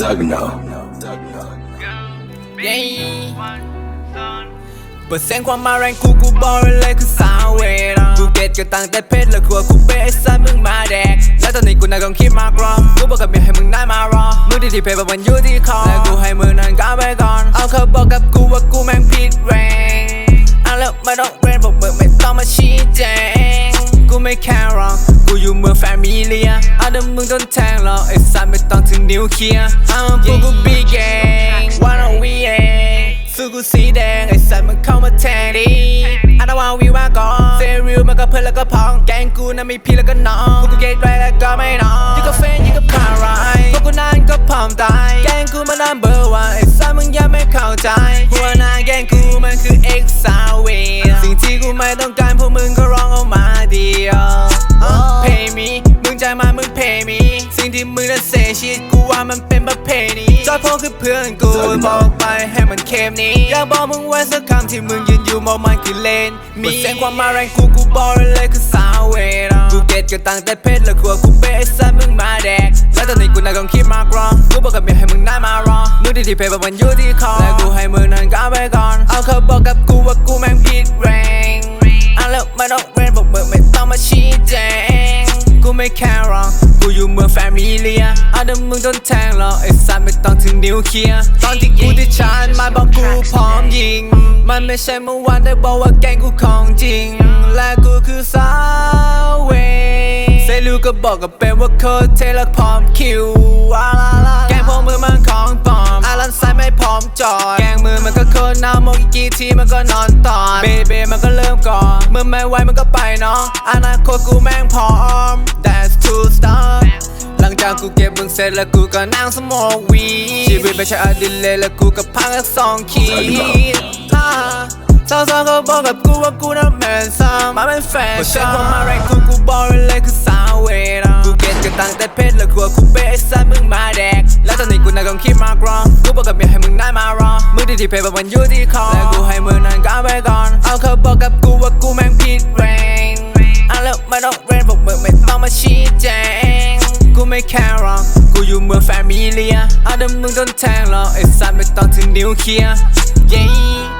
Zagnał. เย้เปิดเสียงความมาแรงกูกูบอกเลยคือสาวเวรกูเก็ตก็ตั้งแต่เพชรและครัวกูเป๊ะไอ้สัสมึงมาแดก แล้วตอนนี้กูน่งกองคิดมากรอมกูบอกกับเมียให้มึงได้มารอมือที่ที่เพย์มันอยู่ที่คอและกูให้มือนั้นก้าวไปก่อน เอาเขาบอกกับกูว่ากูแม่ กูอยู่เมืองแฟมิเลียเอาเดิมมึงโดนแทงหรอกไอ้สัตว์ไม่ต้องถึงนิวเคลียร์เอาพวกกูบีแกงวันเอาวีเองสู้กูสีแดงไอ้สัตว์มันเข้ามาแทงดิอันนั้นว่าวีว่าก่อนเซริลมันก็เพื่อนแล้วก็พ้อง แกงกูน่ะมีพี่แล้วก็น้องพวกกูเกตไรแล้วก็ไม่น้องยิ่งก็เฟนยิ่งก็พารายพวกกูนั่นก็พร้อมตายแกงกูมันนั่นเบอร์วันไอ้สัตว์มึงยังไม่เข้าใจหัวหน้าแกงกูมันคือ X ซาเวสิ่งที่กูไม่ต้องการ มึงใจมามึง pay me สิ่งที่มึงนั้นเสียชีวิตกูว่ามันเป็นประเพณีจอยพงคือเพื่อนกูบอกไปให้มันเข้มนี้อยากบอกมึงไว้สักคำที่มึงยืนอยู่มองมันคือเลนมีเสียงความมาแรงกูกูบอกเลยคือสาวเวรกูเก็ตก็ตั้งแต่เพชรแล้วกลัวกูเป๊ะไอ้สัสมึงมาแดกแล้วตอนนี้กูน่าต้องคิดมากรองกูบอกกับเมียให้มึงได้มารอมือที่ที่เพย์มันอยู่ที่คอแล้วกูให้มือนั้นก้าวไปก่อนเอาเขาบอกกับกูว่ากูแม่งผิดแรง เลียอาเดิมมึงโดนแทงหรอไอ้สัตว์ไม่ต้องถึงนิ้วเคลียร์ตอนที่กูที่ชาร์จมาบอกกูพร้อมยิง มันไม่ใช่เมื่อวานได้บอกว่าแกงกูของจริง และกูคือสาวเวเซลูก็บอกกับเป็นว่าโคตรเทแล้วพร้อมคิวอาลาลาแกงพวกมือมันของปลอมอาลันไซไม่พร้อมจอดแกงมือมันก็โคตรน้ำมองอีกกี่ทีมันก็นอนตอนเบเบมันก็เริ่มก่อนมือไม่ไหวมันก็ไปเนาะอนาคตกูแม่งพร้อม That's two star ลังจากกูเก็บมึงเสร็จแล้วกูก็นั่งสโมกวีชีวิตไม่ใช่อดิเลกแล้วกูก็พังแค่สองขีดฮ่าสาวๆก็บอกกับกูว่ากูนั้นแมนซัมมาเป็นแฟนฉันความมาแรงกูกูบอกเลยคือสาวเวรกูเก็ตก็ตั้งแต่เพชรแล้วกลัวกูเป๊ะไอ้สัสมึงมาแดก แล้วตอนนี้กูน่าต้องคิดมากรองกูบอกกับเมียให้มึงได้มารอมือที่ที่เพย์มันอยู่ที่คอแล้วกูให้มือนั้นก้าวไปก่อน เอาเขาบอกกับกูว่ากูแม่งผิดแรง เลียอาเดิมมึงโดนแทงหรอไอ้สัตว์ไม่ต้องถึงนิ้วเคลียร์ yeah